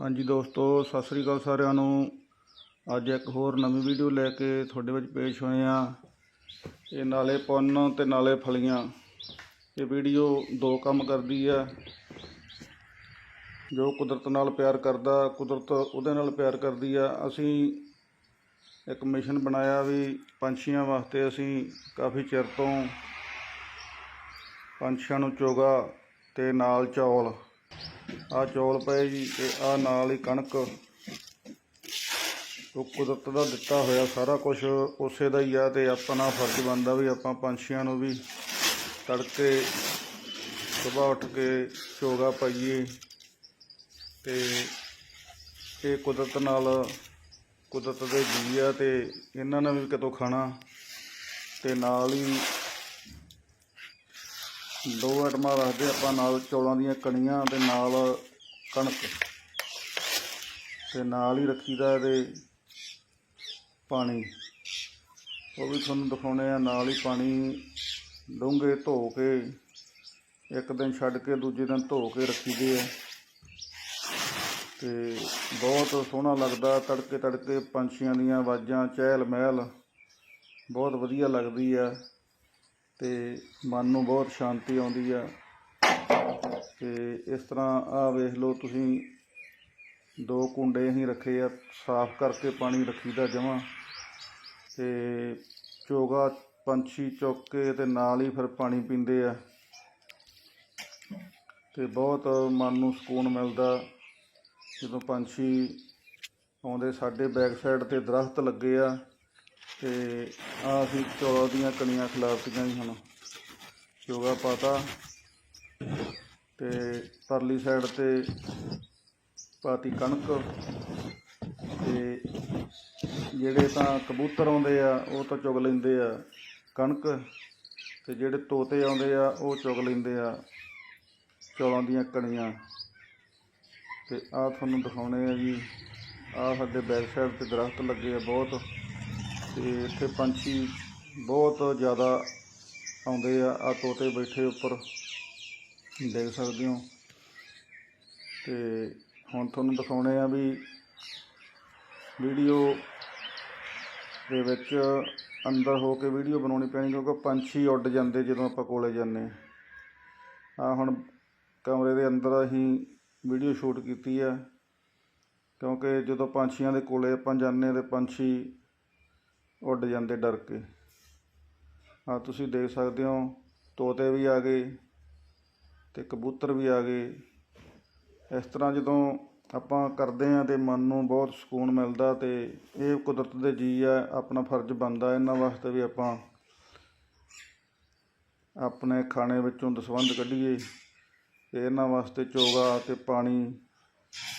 ਹਾਂਜੀ ਦੋਸਤੋ, ਸਤਿ ਸ੍ਰੀ ਅਕਾਲ ਸਾਰਿਆਂ ਨੂੰ। ਅੱਜ ਇੱਕ ਹੋਰ ਨਵੀਂ ਵੀਡੀਓ ਲੈ ਕੇ ਤੁਹਾਡੇ ਵਿੱਚ ਪੇਸ਼ ਹੋਏ ਆ ਇਹ ਨਾਲੇ ਪੁੰਨ ਤੇ ਨਾਲੇ ਫਲੀਆਂ। ਇਹ ਵੀਡੀਓ ਦੋ ਕੰਮ ਕਰਦੀ ਆ ਜੋ ਕੁਦਰਤ ਨਾਲ ਪਿਆਰ ਕਰਦਾ, ਕੁਦਰਤ ਉਹਦੇ ਨਾਲ ਪਿਆਰ ਕਰਦੀ ਆ ਅਸੀਂ ਇੱਕ ਮਿਸ਼ਨ ਬਣਾਇਆ ਵੀ ਪੰਛੀਆਂ ਵਾਸਤੇ ਅਸੀਂ ਕਾਫੀ ਚਿਰ ਤੋਂ ਪੰਛੀਆਂ ਨੂੰ ਚੋਗਾ ਤੇ ਨਾਲ ਚੌਲ ਆ ਚੌਲ ਪਏ ਜੀ ਤੇ ਆ ਨਾਲ ਹੀ ਕਣਕ। ਉਹ ਕੁਦਰਤ ਦਾ ਦਿੱਤਾ ਹੋਇਆ ਸਾਰਾ ਕੁਝ ਉਸੇ ਦਾ ਹੀ ਆ ਤੇ ਆਪਣਾ ਫਰਜ਼ ਬਣਦਾ ਵੀ ਆਪਾਂ ਪੰਛੀਆਂ ਨੂੰ ਵੀ ਤੜਕੇ ਸੁਬਾਹ ਉੱਠ ਕੇ ਚੋਗਾ ਪਾਈਏ ਤੇ ਇਹ ਕੁਦਰਤ ਨਾਲ ਕੁਦਰਤ ਦੇ ਜੀ ਆ ਤੇ ਇਹਨਾਂ ਨੇ ਵੀ ਕਿਤੋਂ ਖਾਣਾ ਤੇ ਨਾਲ ਹੀ ਦੋ ਆਈਟਮਾਂ ਰੱਖਦੇ ਆਪਾਂ ਨਾਲ ਚੌਲਾਂ ਦੀਆਂ ਕਣੀਆਂ ਤੇ ਨਾਲ ਕਣਕ। ਤੇ ਨਾਲ ਹੀ ਰੱਖੀਦਾ ਇਹਦੇ ਪਾਣੀ। ਉਹ ਵੀ ਤੁਹਾਨੂੰ ਦਿਖਾਉਣੇ ਆ, ਨਾਲ ਹੀ ਪਾਣੀ ਡੂੰਘੇ ਧੋ ਕੇ, ਇੱਕ ਦਿਨ ਛੱਡ ਕੇ ਦੂਜੇ ਦਿਨ ਧੋ ਕੇ ਰੱਖੀਦੇ ਆ। ਤੇ ਬਹੁਤ ਸੋਹਣਾ ਲੱਗਦਾ, ਤੜਕੇ ਤੜਕੇ ਪੰਛੀਆਂ ਦੀਆਂ ਆਵਾਜ਼ਾਂ ਚਹਿਲ ਮਹਿਲ ਬਹੁਤ ਵਧੀਆ ਲੱਗਦੀ ਆ। ਤੇ ਮਨ ਨੂੰ ਬਹੁਤ ਸ਼ਾਂਤੀ ਆਉਂਦੀ ਆ। ਤੇ ਇਸ ਤਰ੍ਹਾਂ ਆ ਵੇਖ ਲਓ ਤੁਸੀਂ, ਦੋ ਕੁੰਡੇ ਅਸੀਂ ਰੱਖੇ ਆ, ਸਾਫ਼ ਕਰਕੇ ਪਾਣੀ ਰੱਖੀਦਾ ਜਮਾਂ। ਤੇ ਚੋਗਾ ਪੰਛੀ ਚੁੱਕ ਕੇ ਤੇ ਨਾਲ ਹੀ ਫਿਰ ਪਾਣੀ ਪੀਂਦੇ ਆ। ਤੇ ਬਹੁਤ ਮਨ ਨੂੰ ਸਕੂਨ ਮਿਲਦਾ, ਜਦੋਂ ਪੰਛੀ ਆਉਂਦੇ ਸਾਡੇ ਬੈਕ ਸਾਈਡ ਤੇ ਦਰਖਤ ਲੱਗੇ ਆ। ਤੇ ਆ ਅਸੀਂ ਚੌਲਾਂ ਦੀਆਂ ਕਣੀਆਂ ਖਿਲਾਰਤੀਆਂ ਹੀ ਹੁਣ। ਚੋਗਾ ਪਾਤਾ ਤੇ ਪਰਲੀ ਸਾਈਡ ਤੇ ਪਾਤੀ ਕਣਕ ਤੇ ਜਿਹੜੇ ਤਾਂ ਕਬੂਤਰ ਆਉਂਦੇ ਆ, ਉਹ ਤਾਂ ਚੁਗ ਲੈਂਦੇ ਆ ਕਣਕ ਤੇ ਜਿਹੜੇ ਤੋਤੇ ਆਉਂਦੇ ਆ, ਉਹ ਚੁਗ ਲੈਂਦੇ ਆ ਚੌਲਾਂ ਦੀਆਂ ਕਣੀਆਂ। ਤੇ ਆ ਤੁਹਾਨੂੰ ਦਿਖਾਉਣੇ ਆ ਜੀ। ਆ ਸਾਡੇ ਬੈਕ ਸਾਈਡ ਤੇ ਦਰਖਤ ਲੱਗੇ ਆ ਬਹੁਤ। ਤੇ ਇੱਥੇ ਪੰਛੀ ਬਹੁਤ ਜ਼ਿਆਦਾ ਆਉਂਦੇ ਆ ਆ ਤੋਤੇ ਬੈਠੇ ਉੱਪਰ, ਦੇਖ ਸਕਦੇ ਹੋ। ਤੇ ਹੁਣ ਤੁਹਾਨੂੰ ਦਿਖਾਉਣੇ ਆ ਵੀ ਵੀਡੀਓ ਦੇ ਵਿੱਚ ਅੰਦਰ ਹੋ ਕੇ ਵੀਡੀਓ ਬਣਾਉਣੀ ਪੈਣੀ, ਕਿਉਂਕਿ ਪੰਛੀ ਉੱਡ ਜਾਂਦੇ ਜਦੋਂ ਆਪਾਂ ਕੋਲੇ ਜਾਂਦੇ ਆ ਹੁਣ ਕਮਰੇ ਦੇ ਅੰਦਰ ਅਸੀਂ ਵੀਡੀਓ ਸ਼ੂਟ ਕੀਤੀ ਆ, ਕਿਉਂਕਿ ਜਦੋਂ ਪੰਛੀਆਂ ਦੇ ਕੋਲੇ ਆਪਾਂ ਜਾਂਦੇ ਤੇ ਪੰਛੀ ਉੱਡ ਜਾਂਦੇ ਡਰ ਕੇ। ਆ ਤੁਸੀਂ ਦੇਖ ਸਕਦੇ ਹੋ, ਤੋਤੇ ਵੀ ਆ ਗਏ ਤੇ ਕਬੂਤਰ ਵੀ ਆ ਗਏ। ਇਸ ਤਰ੍ਹਾਂ ਜਦੋਂ ਆਪਾਂ ਕਰਦੇ ਆ ਤੇ ਮਨ ਨੂੰ ਬਹੁਤ ਸਕੂਨ ਮਿਲਦਾ ਤੇ ਇਹ ਕੁਦਰਤ ਦੇ ਜੀ ਆ, ਆਪਣਾ ਫਰਜ਼ ਬਣਦਾ ਇਹਨਾਂ ਵਾਸਤੇ ਵੀ ਆਪਾਂ ਆਪਣੇ ਖਾਣੇ ਵਿੱਚੋਂ ਦਸਵੰਧ ਕੱਢੀਏ। ਤੇ ਇਹਨਾਂ ਵਾਸਤੇ ਚੋਗਾ ਤੇ ਪਾਣੀ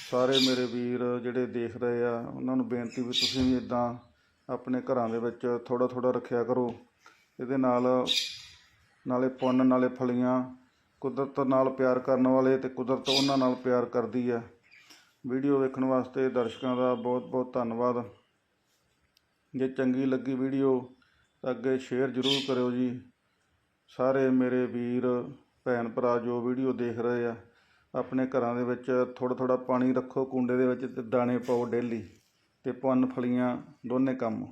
ਸਾਰੇ ਮੇਰੇ ਵੀਰ ਜਿਹੜੇ ਦੇਖ ਰਹੇ ਆ, ਉਹਨਾਂ ਨੂੰ ਬੇਨਤੀ ਵੀ ਤੁਸੀਂ ਵੀ ਇਦਾਂ ਆਪਣੇ ਘਰਾਂ ਦੇ ਵਿੱਚ ਥੋੜਾ ਥੋੜਾ ਰੱਖਿਆ ਕਰੋ। ਇਹਦੇ ਨਾਲ ਨਾਲੇ ਪੁੰਨ, ਨਾਲੇ ਫਲੀਆਂ, ਕੁਦਰਤ ਨਾਲ ਪਿਆਰ ਕਰਨ ਵਾਲੇ ਤੇ ਕੁਦਰਤ ਉਹਨਾਂ ਨਾਲ ਪਿਆਰ ਕਰਦੀ ਹੈ। ਵੀਡੀਓ ਵੇਖਣ ਵਾਸਤੇ ਦਰਸ਼ਕਾਂ ਦਾ ਬਹੁਤ ਬਹੁਤ ਧੰਨਵਾਦ। ਜੇ ਚੰਗੀ ਲੱਗੀ ਵੀਡੀਓ ਤਾਂ ਅੱਗੇ ਸ਼ੇਅਰ ਜ਼ਰੂਰ ਕਰਿਓ ਜੀ। ਸਾਰੇ ਮੇਰੇ ਵੀਰ, ਭੈਣ, ਭਰਾ ਜੋ ਵੀਡੀਓ ਦੇਖ ਰਹੇ ਆ, ਆਪਣੇ ਘਰਾਂ ਦੇ ਵਿੱਚ ਥੋੜਾ ਥੋੜਾ ਪਾਣੀ ਰੱਖੋ, ਕੁੰਡੇ ਦੇ ਵਿੱਚ ਤੇ ਦਾਣੇ ਪਾਓ ਡੇਲੀ। ਅਤੇ ਪੁੰਨ ਫਲੀਆਂ ਦੋਨੇ ਕੰਮ।